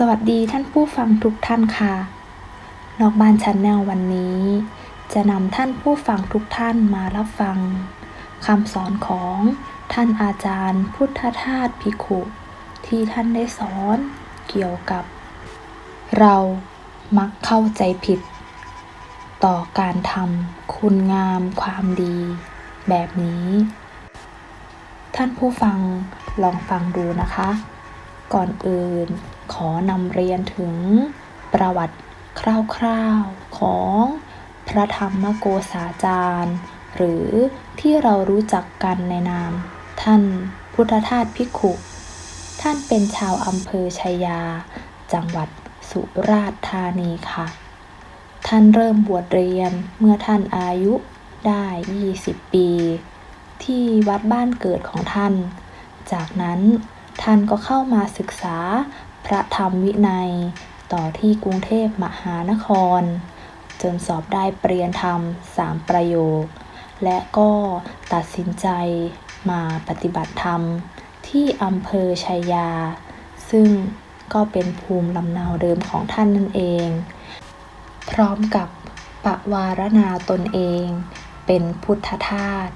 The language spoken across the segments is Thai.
สวัสดีท่านผู้ฟังทุกท่านค่ะ นอกบ้านชันแนลวันนี้ จะนำท่านผู้ฟังทุกท่านมารับฟังคำสอนของท่านอาจารย์พุทธทาสภิกขุที่ท่านได้สอนเกี่ยวกับ เรามักเข้าใจผิด ต่อการทำคุณงามความดี แบบนี้ ท่านผู้ฟังลองฟังดูนะคะ ก่อนอื่น ขอนำเรียนถึงประวัติคร่าวๆของพระธรรมโกษาจารย์ หรือที่เรารู้จักกันในนาม ท่านพุทธทาสภิกขุ ท่านเป็นชาวอำเภอชัยยา จังหวัดสุราษฎร์ธานีค่ะ ท่านเริ่มบวชเรียนเมื่อท่านอายุได้ 20 ปี ที่วัดบ้านเกิดของท่าน จากนั้น ท่านก็เข้ามาศึกษาพระธรรมวินัย ต่อที่กรุงเทพมหานคร จนสอบได้เปรียนธรรมสามประโยค และก็ตัดสินใจมาปฏิบัติธรรมที่อำเภอชัยยา ซึ่งก็เป็นภูมิลำเนาเดิมของท่านนั่นเอง พร้อมกับปะวารณาตนเอง เป็นพุทธทาส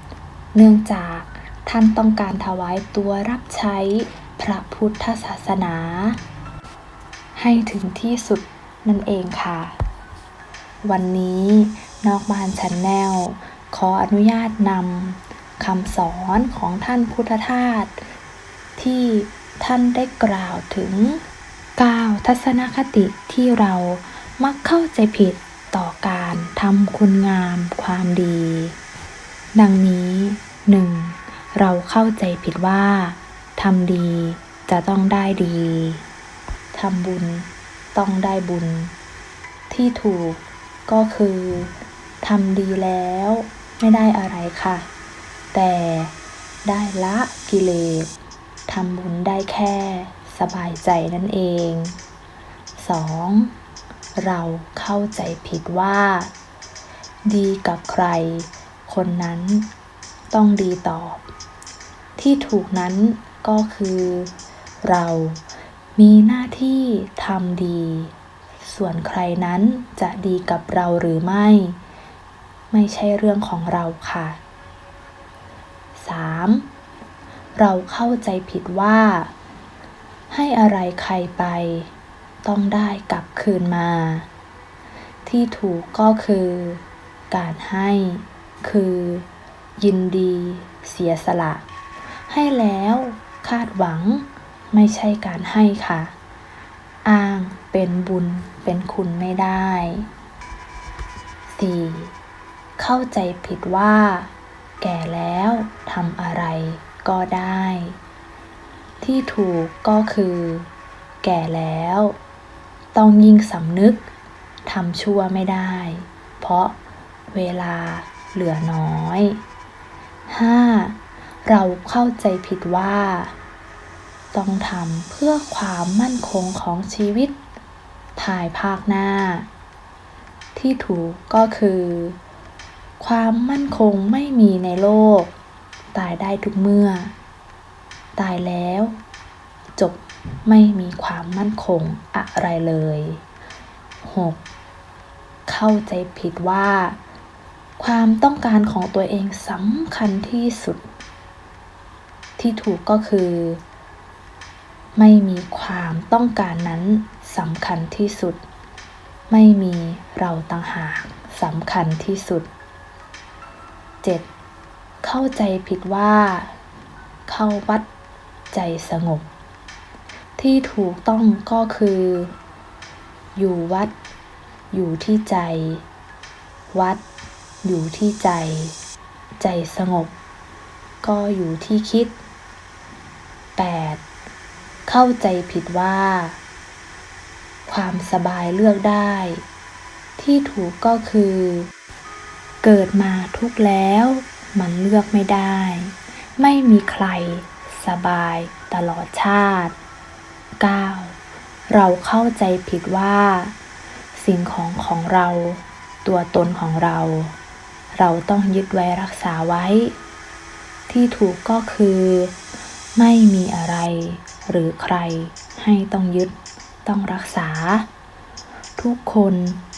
เนื่องจากท่านต้องการถวายตัวรับใช้ พระพุทธศาสนา ให้ถึงที่สุดนั่นเองค่ะ วันนี้นอกบ้านชันแนลขออนุญาตนำคำสอนของท่านพุทธทาสที่ท่านได้กล่าวถึง 9 ทัศนคติที่เรามักเข้าใจผิดต่อการทำคุณงามความดี ดังนี้ 1. เราเข้าใจผิดว่า ทำดีจะต้องได้ดี ทำบุญต้องได้บุญ ที่ถูกก็คือทำดีแล้วไม่ได้อะไรค่ะ แต่ได้ละกิเลสทำบุญได้แค่สบายใจนั่นเอง 2. เราเข้าใจผิดว่า ดีกับใคร คนนั้นต้องดีตอบ ที่ถูกนั้น ก็คือ เรามีหน้าที่ทำดี ส่วนใครนั้นจะดีกับเราหรือไม่ ไม่ใช่เรื่องของเราค่ะ 3. เราเข้าใจผิดว่า ให้อะไรใครไป ต้องได้กลับคืนมา ที่ถูกก็คือ การให้คือ ยินดี เสียสละ ให้แล้ว คาดหวัง ไม่ใช่การให้ค่ะ อ้างเป็นบุญเป็นคุณไม่ได้ 4. เข้าใจผิดว่า แก่แล้วทำอะไรก็ได้ ที่ถูกก็คือ แก่แล้ว ต้องยิ่งสำนึกทำชั่วไม่ได้ เพราะเวลาเหลือน้อย 5. เราเข้าใจผิดว่า ต้องทำเพื่อความมั่นคงของชีวิต ภายภาคหน้า ที่ถูกก็คือ ความมั่นคงไม่มีในโลก ตายได้ทุกเมื่อ ตายแล้ว จบไม่มีความมั่นคงอะไรเลย 6. เข้าใจผิดว่า ความต้องการของตัวเองสำคัญที่สุด ที่ถูกก็คือ ไม่มีความต้องการนั้นสำคัญที่สุด ไม่มีเราต่างหากสำคัญที่สุด 7. เข้าใจผิดว่า เข้าวัดใจสงบ ที่ถูกต้องก็คือ อยู่วัด อยู่ที่ใจ วัด อยู่ที่ใจ ใจสงบ ก็อยู่ที่คิด 8. เข้าใจผิดว่า ความสบายเลือกได้ ที่ถูกก็คือ เกิดมาทุกแล้ว มันเลือกไม่ได้ ไม่มีใครสบายตลอดชาติ 9. เราเข้าใจผิดว่า สิ่งของของเรา ตัวตนของเรา เราต้องยึดไว้รักษาไว้ ที่ถูกก็คือ ไม่มีอะไร หรือใครให้ต้องยึด ต้องรักษา ทุกคน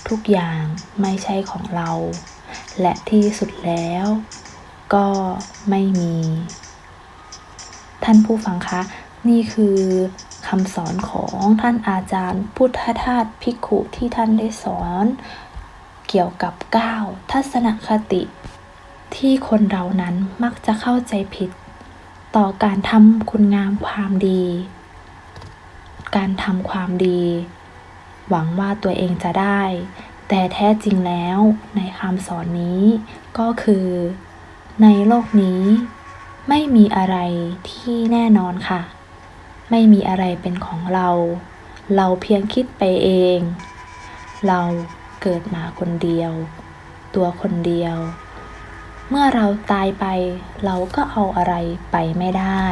ทุกอย่างไม่ใช่ของเรา และที่สุดแล้ว ก็ไม่มี ท่านผู้ฟังคะนี่คือคำสอนของท่านอาจารย์ พุทธทาสภิกขุที่ท่านได้สอน เกี่ยวกับ 9 ทัศนคติ ที่คนเรานั้นมักจะเข้าใจผิด ต่อการทำคุณงามความดี การทำความดี หวังว่าตัวเองจะได้ แต่แท้จริงแล้วในคำสอนนี้ก็คือ ในโลกนี้ ไม่มีอะไรที่แน่นอนค่ะ ไม่มีอะไรเป็นของเรา เราเพียงคิดไปเอง เราเกิดมาคนเดียว ตัวคนเดียว เมื่อเราตายไปเราก็เอาอะไรไปไม่ได้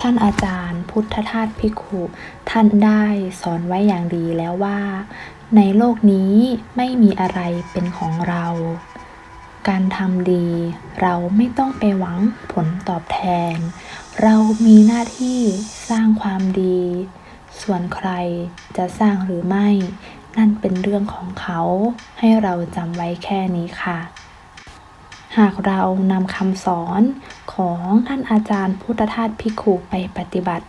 ท่านอาจารย์พุทธทาสภิขุท่านได้สอนไว้อย่างดีแล้วว่า ในโลกนี้ไม่มีอะไรเป็นของเรา การทำดีเราไม่ต้องไปหวังผลตอบแทน เรามีหน้าที่สร้างความดี ส่วนใครจะสร้างหรือไม่ นั่นเป็นเรื่องของเขาให้เราจำไว้แค่นี้ค่ะ หากเรานำคำสอนของท่านอาจารย์พุทธทาสภิกขุไปปฏิบัติ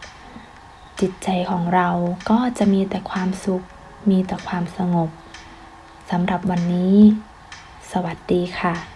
จิตใจของเราก็จะมีแต่ความสุข มีแต่ความสงบสำหรับวันนี้ สวัสดีค่ะ